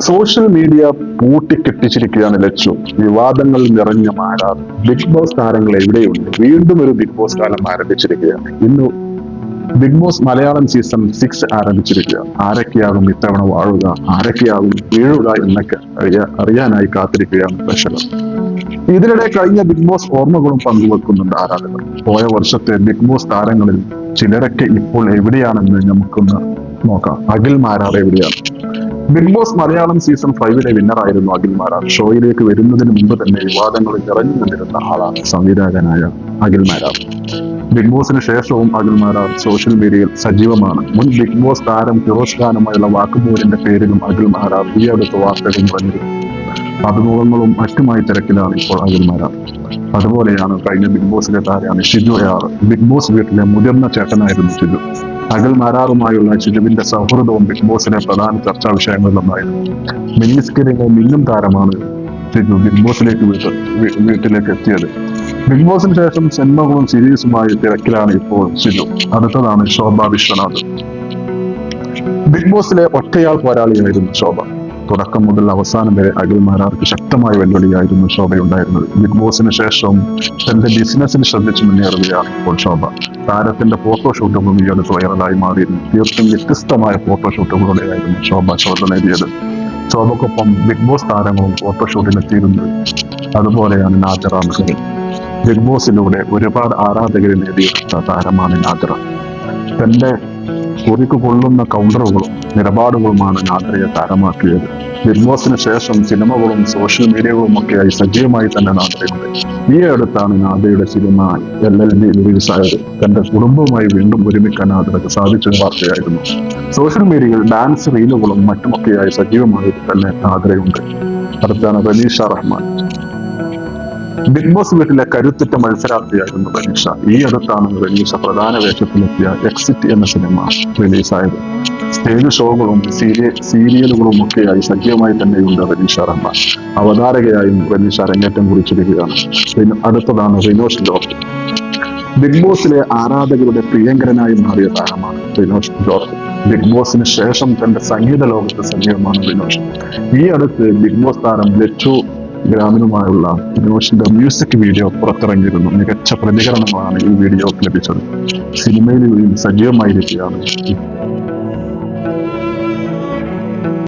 Social media പൂട്ടിക്കെട്ടിച്ചിരിക്കുകയാണ് ലക്ഷ്യം വിവാദങ്ങൾ നിറഞ്ഞ മാറാർ ബിഗ് ബോസ് താരങ്ങൾ എവിടെയുണ്ട്? വീണ്ടും ഒരു ബിഗ് ബോസ് കാലം ആരംഭിച്ചിരിക്കുകയാണ്. ഇന്ന് Bigg Boss Malayalam season six ആരംഭിച്ചിരിക്കുക ആരൊക്കെയാകും ഇത്തവണ വാഴുക? ആരൊക്കെയാകും വീഴുക എന്നൊക്കെ അറിയാ അറിയാനായി കാത്തിരിക്കുകയാണ് പ്രേക്ഷകർ. ഇതിനിടെ കഴിഞ്ഞ ബിഗ് ബോസ് ഓർമ്മകളും പങ്കുവെക്കുന്നുണ്ട് ആരാധകർ. പോയ വർഷത്തെ ബിഗ് ബോസ് താരങ്ങളിൽ ചിലരൊക്കെ ഇപ്പോൾ എവിടെയാണെന്ന് നമുക്കൊന്ന് നോക്കാം. അഖിൽ മാരാർ എവിടെയാണ്? ബിഗ് ബോസ് മലയാളം സീസൺ ഫൈവിലെ വിന്നറായിരുന്നു അഖിൽ മാരാർ. ഷോയിലേക്ക് വരുന്നതിന് മുമ്പ് തന്നെ വിവാദങ്ങളിൽ നിറഞ്ഞു നിന്നിരുന്ന ആളാണ് സംവിധായകനായ അഖിൽ മാരാർ. ബിഗ് ബോസിന് ശേഷവും അഖിൽ മാരാർ സോഷ്യൽ മീഡിയയിൽ സജീവമാണ്. മുൻ ബിഗ് ബോസ് താരം ഫിറോസ് ഖാനുമായുള്ള വാക്കുപോരിന്റെ പേരിലും അഖിൽ മാരാർ ഈ അടുത്ത വാർത്തകൾ പറഞ്ഞിരുന്നു അഭിമുഖങ്ങളും മറ്റുമായി തിരക്കിലാണ് ഇപ്പോൾ അഖിൽ മാരാർ. അതുപോലെയാണ് കഴിഞ്ഞ ബിഗ് ബോസിലെ താരമാണ് ഷിജു ആർ ബിഗ് ബോസ് വീട്ടിലെ മുതിർന്ന ചേട്ടനായിരുന്നു ഷിജു. അഖിൽ മാരാറുമായുള്ള ഷിജുവിന്റെ സൗഹൃദവും ബിഗ് ബോസിലെ പ്രധാന ചർച്ചാ വിഷയങ്ങളിലൊന്നായിരുന്നു മിന്നിസ്കിരിലെ മിന്നും താരമാണ് ബിഗ് ബോസിലേക്ക് വീട്ടിലേക്ക് എത്തിയത്. ബിഗ് ബോസിന് ശേഷം സിനിമകളും സീരീസുമായി തിരക്കിലാണ് ഇപ്പോൾ ഷിജു അടുത്തതാണ് ശോഭ വിശ്വനാഥ്. ബിഗ് ബോസിലെ ഒറ്റയാൾ പോരാളിയായിരുന്നു ശോഭ. തുടക്കം മുതൽ അവസാനം വരെ അഖിൽ മാരാർക്ക് ശക്തമായ വെല്ലുവിളിയായിരുന്നു ശോഭയുണ്ടായിരുന്നത്. ബിഗ് ബോസിന് ശേഷം തന്റെ ബിസിനസ്സിൽ ശ്രദ്ധിച്ചു മുന്നേറുകയാണ് ഇപ്പോൾ ശോഭ. താരത്തിന്റെ ഫോട്ടോഷൂട്ടുകളും ഈ അടുത്ത് വൈറലായി മാറിയിരുന്നു തീർത്തും വ്യത്യസ്തമായ ഫോട്ടോഷൂട്ടുകളുടെയായിരുന്നു ശോഭ ശ്രദ്ധ നേടിയത്. ശോഭക്കൊപ്പം ബിഗ് ബോസ് താരങ്ങളും ഫോട്ടോഷൂട്ടിനെത്തിയിരുന്നത് അതുപോലെയാണ് നാജറ മെഹ്റിൻ ബിഗ് ബോസിലൂടെ ഒരുപാട് ആരാധകരെ നേടിയെടുത്ത താരമാണ് നാജറ. തന്റെ കുറിക്ക് കൊള്ളുന്ന കൗണ്ടറുകളും നിലപാടുകളുമാണ് നാദ്രയെ താരമാക്കിയത്. ബിഗ് ബോസിന് ശേഷം സിനിമകളും സോഷ്യൽ മീഡിയകളും ഒക്കെയായി സജീവമായി തന്നെ നാദ്രയുണ്ട് ഈ അടുത്താണ് നാദ്രയുടെ സിനിമ എൽ എൽ ബി റിലീസായത് തന്റെ കുടുംബവുമായി വീണ്ടും ഒരുമിക്കാൻ നാദ്രക്ക് സാധിച്ച വാർത്തയായിരുന്നു. സോഷ്യൽ മീഡിയയിൽ ഡാൻസ് റീലുകളും മറ്റുമൊക്കെയായി സജീവമായി തന്നെ നാദ്രയുണ്ട്. അടുത്താണ് റനീഷ റഹ്മാൻ. ബിഗ് ബോസ് വീട്ടിലെ കരുത്തുറ്റ മത്സരാർത്ഥിയായിരുന്നു റനീഷ ഈ അടുത്താണ് റനീഷ പ്രധാന വേഷത്തിലെത്തിയ എക്സിറ്റ് എന്ന സിനിമ റിലീസായത്. സ്റ്റേജ് ഷോകളും സീരിയ സീരിയലുകളും ഒക്കെയായി സജീവമായി തന്നെയുണ്ട് റനീഷ റഹ്മാൻ അവതാരകയായും റനീഷ അരങ്ങേറ്റം കുറിച്ചിരിക്കുകയാണ് പിന്നെ അടുത്തതാണ് റിനോഷ് ജോർജ്. ബിഗ് ബോസിലെ ആരാധകരുടെ പ്രിയങ്കരനായി മാറിയ താരമാണ് റിനോഷ് ജോർജ്. ബിഗ് ബോസിന് ശേഷം തന്റെ സംഗീത ലോകത്ത് സജീവമാണ് റിനോഷ്. ഈ അടുത്ത് ബിഗ് ബോസ് താരം ലച്ചു ഗ്രാമിനുമായുള്ള രോഷിന്റെ മ്യൂസിക് വീഡിയോ പുറത്തിറങ്ങിയിരുന്നു. മികച്ച പ്രതികരണങ്ങളാണ് ഈ വീഡിയോക്ക് ലഭിച്ചത്. സിനിമയിൽ സജീവമായിരിക്കുകയാണ്.